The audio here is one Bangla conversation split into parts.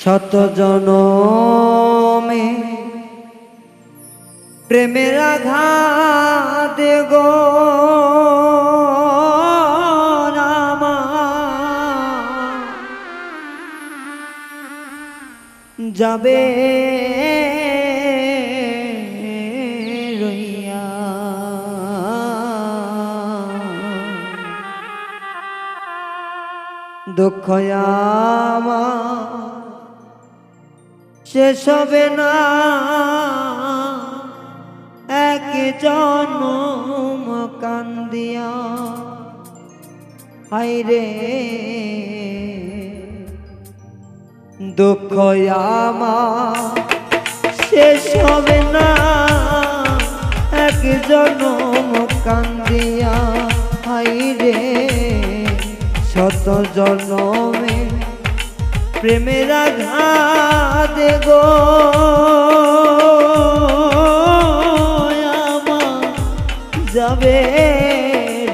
শত জনমে। প্রেমের আঘাত গো যাবে রইয়া। দুঃখ আমার শেষ হবে না। এক জন্ম কান্দিয়া। হাইরে দুঃখ আমার শেষ হবে না। এক জন্ম কান্দিয়া। হাইরে শত জন্মে প্রেমের আঘাত গো। যাবে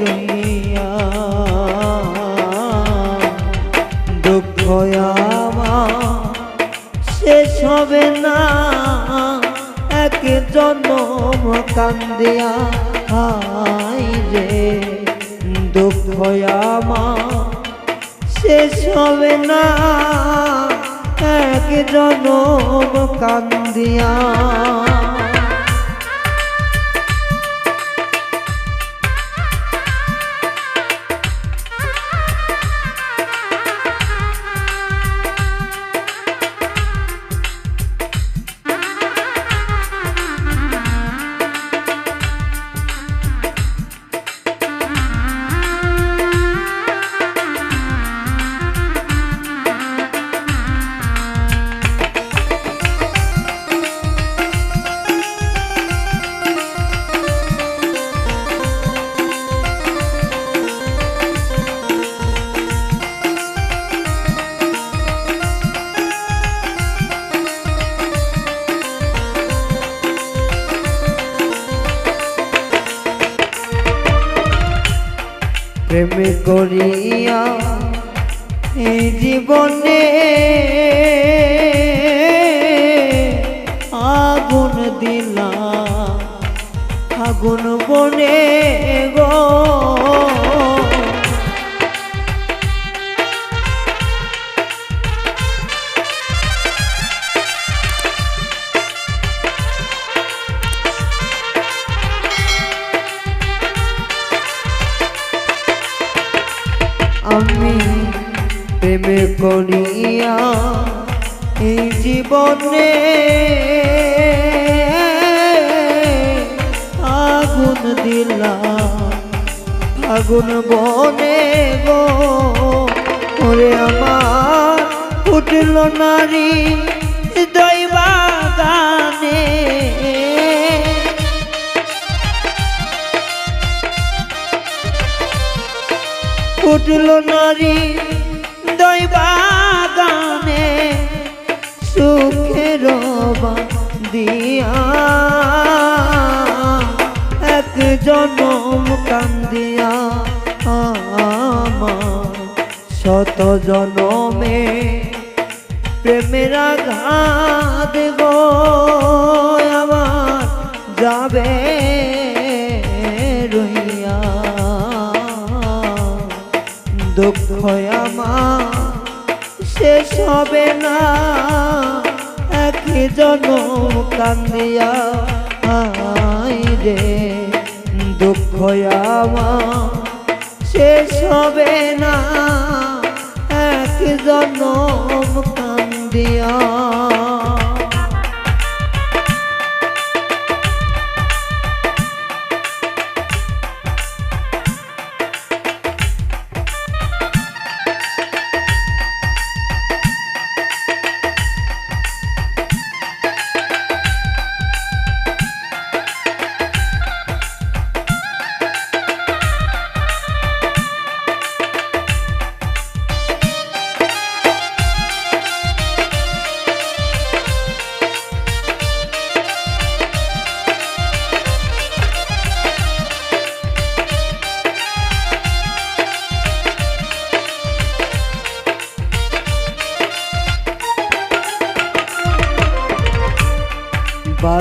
রইয়া দুঃখ আমার শেষ হবে না। এক জন্ম কান্দিয়া হাই রে। দুঃখ আমার শেষ হবে না। এক জনম কান্দিয়া। প্রেম করিয়া এই জীবনে আগুন দিলা আগুন বনে গো। আমি প্রেমে করিয়া এই জীবনে আগুন দিলা আগুন বনে গো। ওরে আমার, ফুটল নারী দৈবা ফুটল নারী দৈবাগানে সুখের দিয়া এক জনম কান্দিয়া আমার শত জনমে, প্রেমের আঘাত গো, আমার যাবে দুঃখ আমার শেষ হবে না। এক জনম কান্দিয়া আই রে দুঃখ আমার শেষ হবে না। এক জনম কান্দিয়া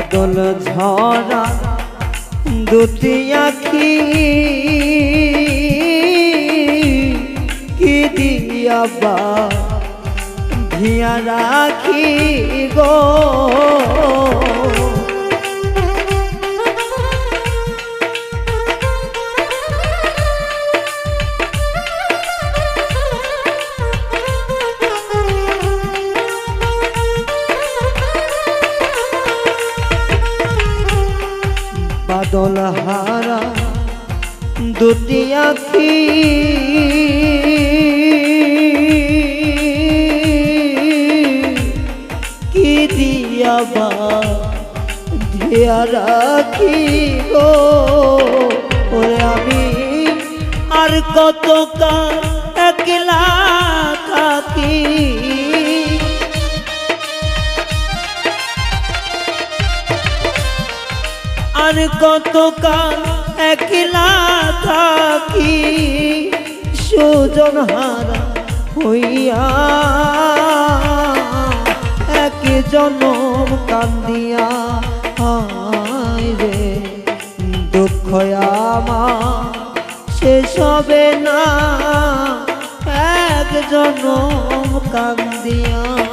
বাদল ঝরা দুটি আখি। কি দিয়া বা ধিয়া রাখি গো? বাদল হারা দুটি আখি। কি দিয়া বা ধিয়া রাখি গো ওরে আমি আর কত কাল একলা থাকি? আর কতকাল একলা থাকি, সুজন হারা হইয়া এক জনম কান্দিয়া হায় রে দুঃখ আমার শেষ না, এক জনম কান্দিয়া।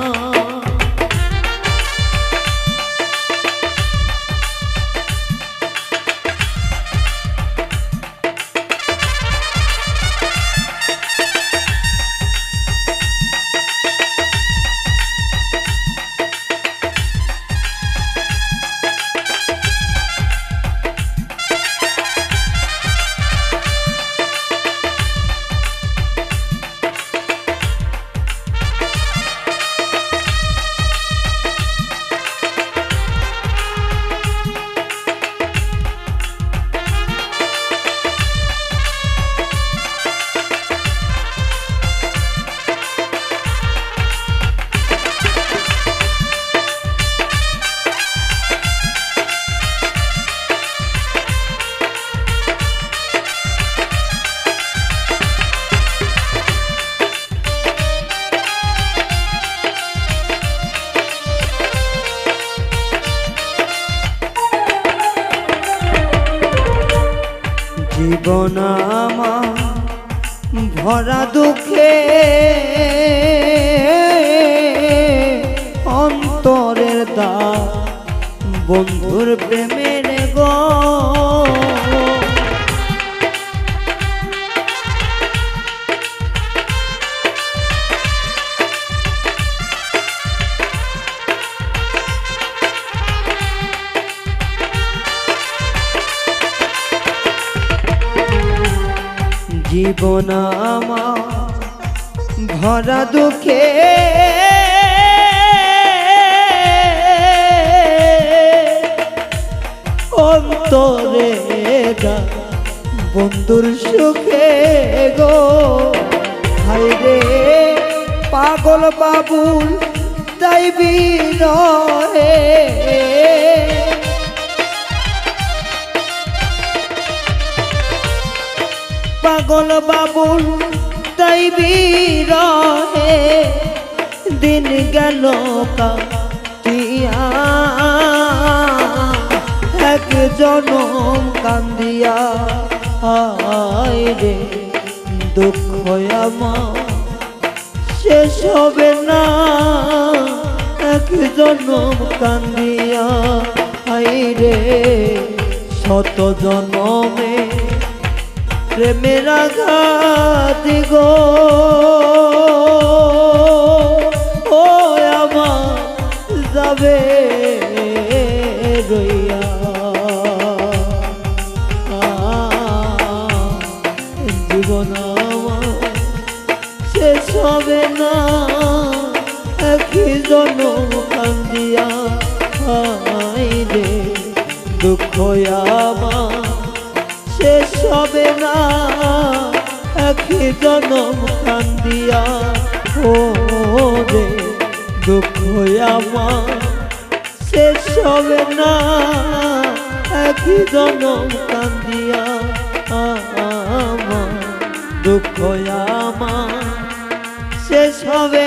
জীবন ভরা দুঃখে অন্তরের দা বন্ধুর প্রেমের গো। জীবন আমার ভরা দুঃখে। অন্তরে বন্ধুর সুখে গো। হাই রে পাগল বাবুল দাইবি রহে পাগল বাবুল, তাই রহে দিন গেল কাটিয়া এক জনম কান্দিয়া আয় রে দুঃখ আমার। শেষ হবে না, এক জনম কান্দিয়া আয় রে শত জনমে প্রেমের আঘাত গো। ও আমার যাবে রইয়া। জীবন আমার শেষ হবে না। একই জনম কান্দিয়া দুঃখ আমার। শেষ হবে না। একই জনম কান্দিয়া, ও রে দুঃখ আমার। শেষ হবে না। একই জনম কান্দিয়া, আমার দুঃখ আমার। শেষ হবে